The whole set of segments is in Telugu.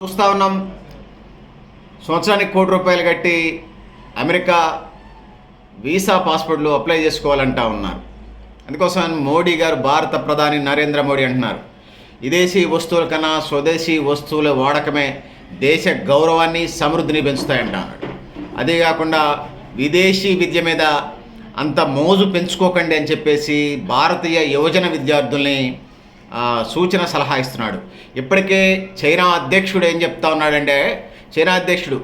చూస్తూ ఉన్నాం. సంవత్సరానికి కోటి రూపాయలు కట్టి అమెరికా వీసా పాస్పోర్ట్లు అప్లై చేసుకోవాలంటా ఉన్నారు. అందుకోసం మోడీ గారు భారత ప్రధాని నరేంద్ర మోడీ అంటున్నారు. విదేశీ వస్తువుల కన్నా స్వదేశీ వస్తువుల వాడకమే దేశ గౌరవాన్ని సమృద్ధిని పెంచుతాయంట అన్నాడు. అదే కాకుండా విదేశీ విద్య మీద అంత మోజు పెంచుకోకండి అని చెప్పేసి భారతీయ యువజన విద్యార్థుల్ని సూచన సలహా ఇస్తున్నాడు. ఇప్పటికే చైనా అధ్యక్షుడు ఏం చెప్తా ఉన్నాడంటే చైనా అధ్యక్షుడు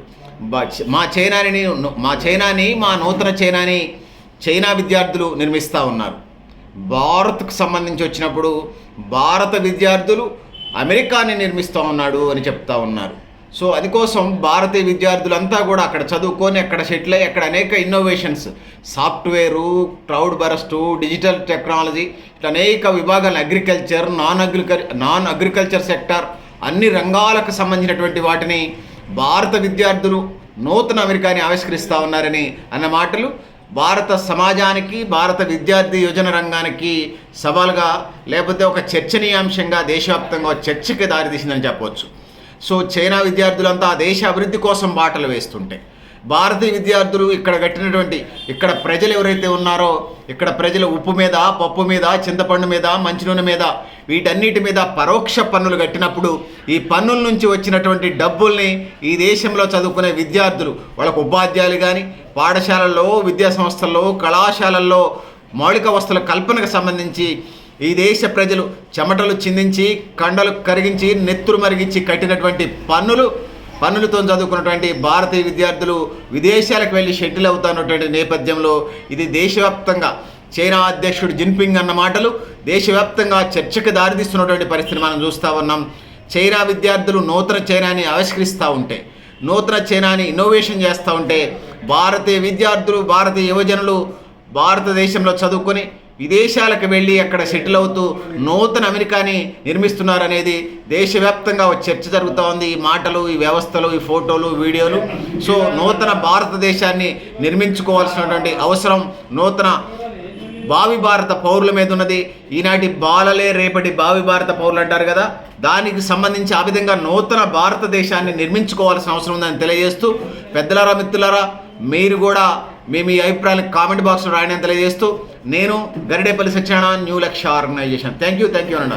మా చైనాని మా చైనాని మా నూతన చైనాని చైనా విద్యార్థులు నిర్మిస్తూ ఉన్నారు. భారత్కు సంబంధించి వచ్చినప్పుడు భారత విద్యార్థులు అమెరికాని నిర్మిస్తూ ఉన్నాడు అని చెప్తా ఉన్నారు. సో అది కోసం భారతీయ విద్యార్థులంతా కూడా అక్కడ చదువుకొని అక్కడ సెటిల్ అయ్యి అక్కడ అనేక innovations software cloud burst digital technology ఇట్లా అనేక విభాగాలు అగ్రికల్చర్ నాన్ అగ్రికల్ నాన్ అగ్రికల్చర్ సెక్టార్ అన్ని రంగాలకు సంబంధించినటువంటి వాటిని భారత విద్యార్థులు నూతన అమెరికాని ఆవిష్కరిస్తూ ఉన్నారని అన్న మాటలు. భారత సమాజానికి భారత విద్యార్థి యోజన రంగానికి సవాలుగా లేకపోతే ఒక చర్చనీయాంశంగా దేశవ్యాప్తంగా చర్చకి దారితీసిందని చెప్పవచ్చు. సో చైనా విద్యార్థులంతా ఆ దేశ అభివృద్ధి కోసం బాటలు వేస్తుంటే భారతీయ విద్యార్థులు ఇక్కడ కట్టినటువంటి ఇక్కడ ప్రజలు ఎవరైతే ఉన్నారో ఇక్కడ ప్రజలు ఉప్పు మీద పప్పు మీద చింతపండు మీద మంచినూనె మీద వీటన్నిటి మీద పరోక్ష పన్నులు కట్టినప్పుడు ఈ పన్నుల నుంచి వచ్చినటువంటి డబ్బుల్ని ఈ దేశంలో చదువుకునే విద్యార్థులు వాళ్ళకు ఉపాధ్యాయులు కానీ పాఠశాలల్లో విద్యాసంస్థల్లో కళాశాలల్లో మౌలిక వస్తువుల కల్పనకు సంబంధించి ఈ దేశ ప్రజలు చెమటలు చిందించి కండలు కరిగించి నెత్తురు మరిగించి కట్టినటువంటి పన్నులు పన్నులతో చదువుకున్నటువంటి భారతీయ విద్యార్థులు విదేశాలకు వెళ్ళి షెటిల్ అవుతున్నటువంటి నేపథ్యంలో ఇది దేశవ్యాప్తంగా చైనా అధ్యక్షుడు జిన్పింగ్ అన్న మాటలు దేశవ్యాప్తంగా చర్చకు దారితీస్తున్నటువంటి పరిస్థితి మనం చూస్తూ ఉన్నాం. చైనా విద్యార్థులు నూతన చైనాని ఆవిష్కరిస్తూ ఉంటే నూతన చైనాని ఇన్నోవేషన్ చేస్తూ ఉంటే భారతీయ విద్యార్థులు భారతీయ యువజనులు భారతదేశంలో చదువుకొని విదేశాలకు వెళ్ళి అక్కడ సెటిల్ అవుతూ నూతన అమెరికాని నిర్మిస్తున్నారనేది దేశవ్యాప్తంగా ఒక చర్చ జరుగుతూ ఉంది. ఈ మాటలు ఈ వ్యవస్థలు ఈ ఫోటోలు వీడియోలు. సో నూతన భారతదేశాన్ని నిర్మించుకోవాల్సినటువంటి అవసరం నూతన భావి భారత పౌరుల మీద ఉన్నది. ఈనాటి బాలలే రేపటి భావి భారత పౌరులు అంటారు కదా. దానికి సంబంధించి ఆ విధంగా నూతన భారతదేశాన్ని నిర్మించుకోవాల్సిన అవసరం ఉందని తెలియజేస్తూ పెద్దలారా మిత్రులారా మీరు కూడా మీ మీ అభిప్రాయాలు కామెంట్ బాక్స్లో రాయని తెలియజేస్తూ నేను Garidepalli Satyanarayana new Lakshya organisation. Thank you thank you అన్న